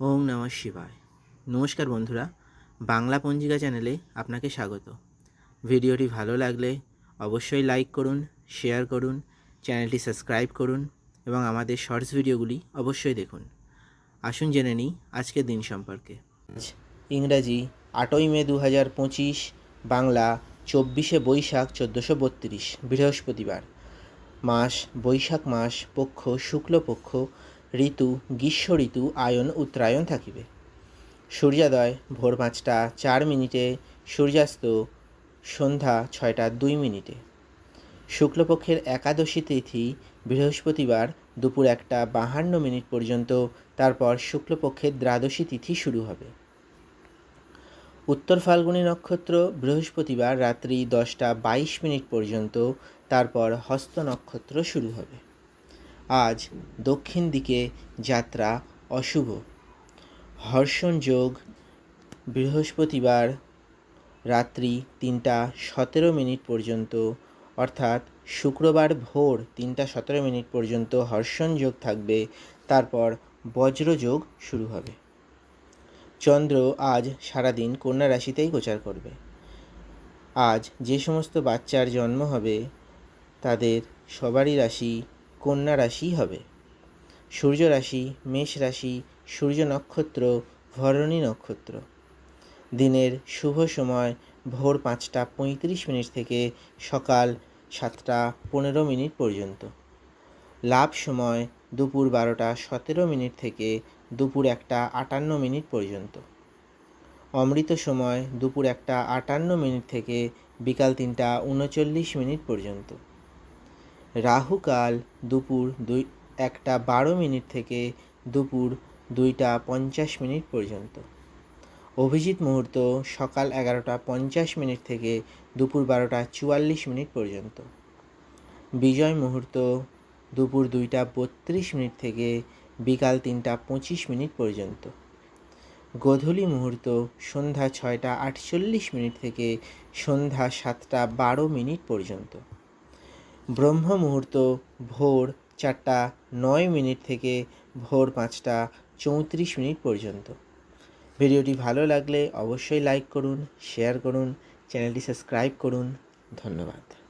ওম নমঃ শিবায়। নমস্কার বন্ধুরা, বাংলা পঞ্জিকা চ্যানেলে আপনাকে স্বাগত। ভিডিওটি ভালো লাগলে অবশ্যই লাইক করুন, শেয়ার করুন, চ্যানেলটি সাবস্ক্রাইব করুন এবং আমাদের শর্টস ভিডিওগুলি অবশ্যই দেখুন। আসুন জেনে নিই আজকের দিন সম্পর্কে। ইংরাজি আটই মে দু হাজার পঁচিশ, বাংলা চব্বিশে বৈশাখ চোদ্দোশো বত্রিশ, বৃহস্পতিবার। মাস, বৈশাখ মাস, পক্ষ, শুক্লপক্ষ ঋতু, গ্রীষ্ম ঋতু, আয়ন, উত্তরায়ণ থাকিবে। সূর্যোদয়, ভোর পাঁচটা, চার মিনিটে, সূর্যাস্ত, সন্ধ্যা ছয়টা, দুই মিনিটে। শুক্লপক্ষের একাদশী তিথি, বৃহস্পতিবার, দুপুর একটা, বাহান্ন মিনিট পর্যন্ত, তারপর শুক্লপক্ষের দ্বাদশী তিথি শুরু হবে। উত্তর ফাল্গুনী নক্ষত্র, বৃহস্পতিবার রাত্রি দশটা বাইশ মিনিট পর্যন্ত, তারপর হস্ত নক্ষত্র শুরু হবে। আজ দক্ষিণ দিকে যাত্রা অশুভ। হর্ষণ যোগ, বৃহস্পতিবার রাত্রি তিনটা সতেরো মিনিট পর্যন্ত, অর্থাৎ শুক্রবার ভোর তিনটা সতেরো মিনিট পর্যন্ত হর্ষণ যোগ থাকবে, তারপর বজ্রযোগ শুরু হবে। চন্দ্র আজ সারাদিন কন্যা রাশিতেই গোচার করবে। আজ যে সমস্ত বাচ্চার জন্ম হবে, তাদের সবারই রাশি কন্যা রাশি হবে। সূর্য রাশি, মেষ রাশি, সূর্য নক্ষত্র, ভরণী নক্ষত্র। দিনের শুভ সময় ভোর পাঁচটা পঁয়ত্রিশ মিনিট থেকে সকাল সাতটা পনেরো মিনিট পর্যন্ত। লাভ সময় দুপুর বারোটা সতেরো মিনিট থেকে দুপুর একটা আটান্ন মিনিট পর্যন্ত। অমৃত সময় দুপুর একটা আটান্ন মিনিট থেকে বিকাল তিনটা উনচল্লিশ মিনিট পর্যন্ত। রাহুকাল দুপুর দুই, একটা বারো মিনিট থেকে দুপুর দুইটা পঞ্চাশ মিনিট পর্যন্ত। অভিজিৎ মুহূর্ত সকাল এগারোটা পঞ্চাশ মিনিট থেকে দুপুর বারোটা চুয়াল্লিশ মিনিট পর্যন্ত। বিজয় মুহূর্ত দুপুর দুইটা বত্রিশ মিনিট থেকে বিকাল তিনটা পঁচিশ মিনিট পর্যন্ত। গোধূলি মুহূর্ত সন্ধ্যা ছয়টা আটচল্লিশ মিনিট থেকে সন্ধ্যা সাতটা বারো মিনিট পর্যন্ত। ব্রহ্ম মুহূর্ত, ভোর চারটা নয় মিনিট থেকে ভোর পাঁচটা চৌত্রিশ মিনিট পর্যন্ত। ভিডিওটি ভালো লাগলে অবশ্যই লাইক করুন, শেয়ার করুন, চ্যানেলটি সাবস্ক্রাইব করুন। ধন্যবাদ।